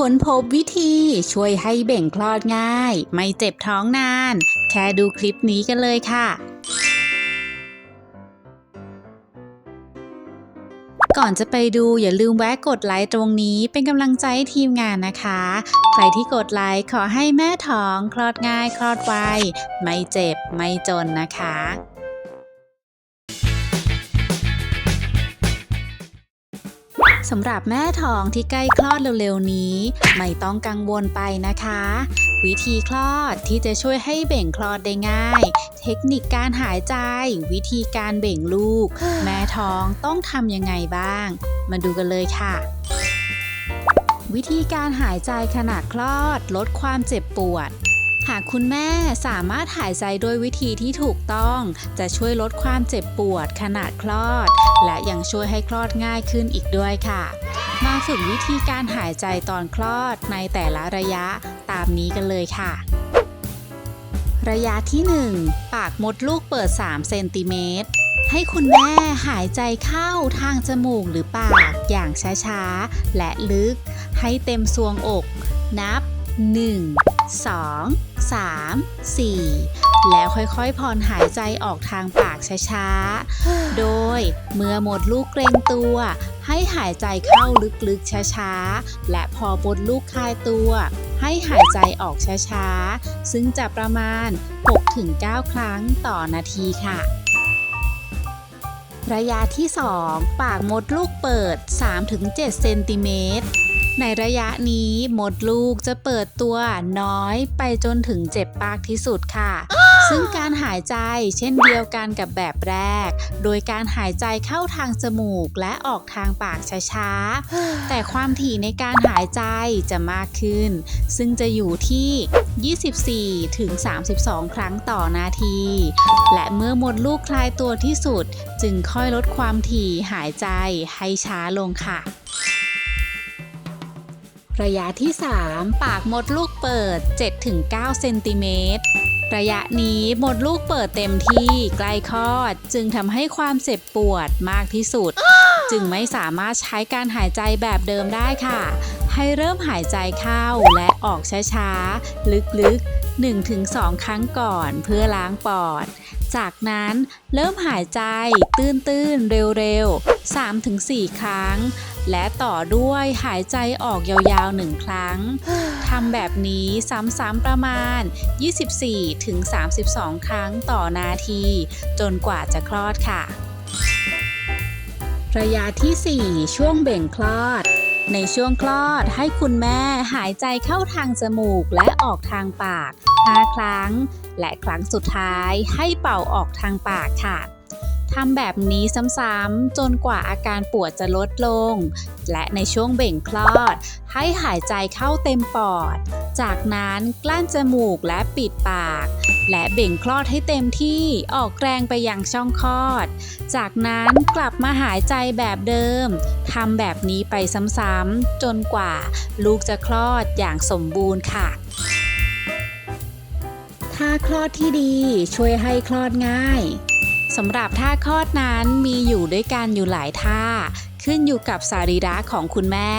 ค้นพบวิธีช่วยให้เบ่งคลอดง่าย ไม่เจ็บท้องนาน แค่ดูคลิปนี้กันเลยค่ะก่อนจะไปดูอย่าลืมแวะกดไลค์ตรงนี้เป็นกำลังใจให้ทีมงานนะคะ ใครที่กดไลค์ขอให้แม่ท้อง คลอดง่าย คลอดไวไม่เจ็บไม่จนนะคะ สำหรับแม่ท้องที่ใกล้คลอดเร็วๆนี้ ไม่ต้องกังวลไปนะคะ วิธีคลอดที่จะช่วยให้เบ่งคลอดได้ง่าย เทคนิคการหายใจ วิธีการเบ่งลูก แม่ท้องต้องทำยังไงบ้าง มาดูกันเลยค่ะวิธีการหายใจขณะคลอดลดความเจ็บปวด หากคุณแม่สามารถหายใจโดยวิธีที่ถูกต้อง จะช่วยลดความเจ็บปวดขณะคลอด และยังช่วยให้คลอดง่ายขึ้นอีกด้วยค่ะ มาฝึกวิธีการหายใจตอนคลอดในแต่ละระยะตามนี้กันเลยค่ะ ระยะที่ 1 ปากมดลูกเปิด 3 เซนติเมตรให้คุณแม่หายใจเข้าทางจมูกหรือปากอย่างช้าๆ และลึก ให้เต็มซวงอก นับ 1 2 3 4 แล้วค่อยๆผ่อนหายใจออกทางปากช้าๆ โดยเมื่อหมดลูกเกรงตัว ให้หายใจเข้าลึกๆช้าๆ และพอบดลูกคลายตัว ให้หายใจออกช้าๆ ซึ่งจะประมาณ 6-9 ครั้งต่อนาทีค่ะระยะที่ 2 ปากมดลูกเปิด 3-7 เซนติเมตร ในระยะนี้มดลูกจะเปิดตัวน้อยไปจนถึงเจ็บปากที่สุดค่ะ ซึ่งการหายใจเช่นเดียวกันกับแบบแรก โดยการหายใจเข้าทางจมูกและออกทางปากช้าๆ แต่ความถี่ในการหายใจจะมากขึ้น ซึ่งจะอยู่ที่ 24 ถึง 32 ครั้งต่อนาที และเมื่อหมดลูกคลายตัวที่สุด จึงค่อยลดความถี่หายใจให้ช้าลงค่ะ ระยะที่ 3 ปากมดลูกเปิด 7-9เซนติเมตรระยะนี้มดลูกเปิดเต็มที่ใกล้คลอด จึงทำให้ความเจ็บปวดมากที่สุด จึงไม่สามารถใช้การหายใจแบบเดิมได้ค่ะ ให้เริ่มหายใจเข้าและออกช้าๆ ลึกๆ 1-2 ครั้งก่อนเพื่อล้างปอด จากนั้นเริ่มหายใจตื้นๆ เร็วๆ 3-4 ครั้ง และต่อด้วยหายใจออกยาวๆ1ครั้งทำแบบนี้ซ้ำๆประมาณ 24-32 ครั้งต่อนาที จนกว่าจะคลอดค่ะ ระยะที่ 4 ช่วงเบ่งคลอดในช่วงคลอดให้คุณแม่หายใจเข้าทางจมูกและออกทางปาก 5 ครั้ง และครั้งสุดท้ายให้เป่าออกทางปากค่ะ ทำแบบนี้ซ้ำๆจนกว่าอาการปวดจะลดลง และในช่วงเบ่งคลอด ให้หายใจเข้าเต็มปอด จากนั้นกลั้นจมูกและปิดปาก และเบ่งคลอดให้เต็มที่ออกแรงไปยังช่องคลอด จากนั้นกลับมาหายใจแบบเดิมทำแบบนี้ไปซ้ำๆจนกว่าลูกจะคลอดอย่างสมบูรณ์ค่ะท่าคลอดที่ดีช่วยให้คลอดง่าย สำหรับท่าคลอดนั้นมีอยู่ด้วยกันอยู่หลายท่า ขึ้นอยู่กับสรีระของคุณแม่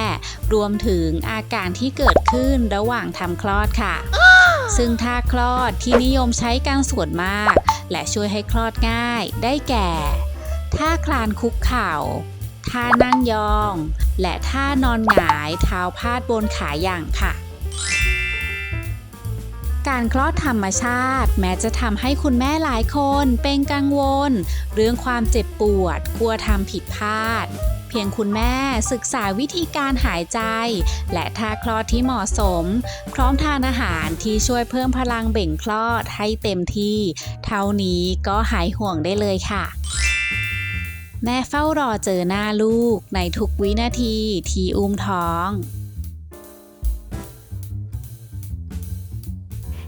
รวมถึงอาการที่เกิดขึ้นระหว่างทำคลอดค่ะ ซึ่งท่าคลอดที่นิยมใช้กันส่วนมาก และช่วยให้คลอดง่าย ได้แก่ ท่าคลานคุกเข่า ท่านั่งยอง และท่านอนหงายเท้าพาดบนขาอย่างค่ะ การคลอดธรรมชาติ แม้จะทำให้คุณแม่หลายคนเป็นกังวล เรื่องความเจ็บปวดกลัวทำผิดพลาด เพียงคุณแม่ศึกษาวิธีการหายใจ และท่าคลอดที่เหมาะสม พร้อมทานอาหารที่ช่วยเพิ่มพลังเบ่งคลอดให้เต็มที่ เท่านี้ก็หายห่วงได้เลยค่ะแม่เฝ้ารอเจอหน้าลูกในทุกวินาทีที่อุ้มท้อง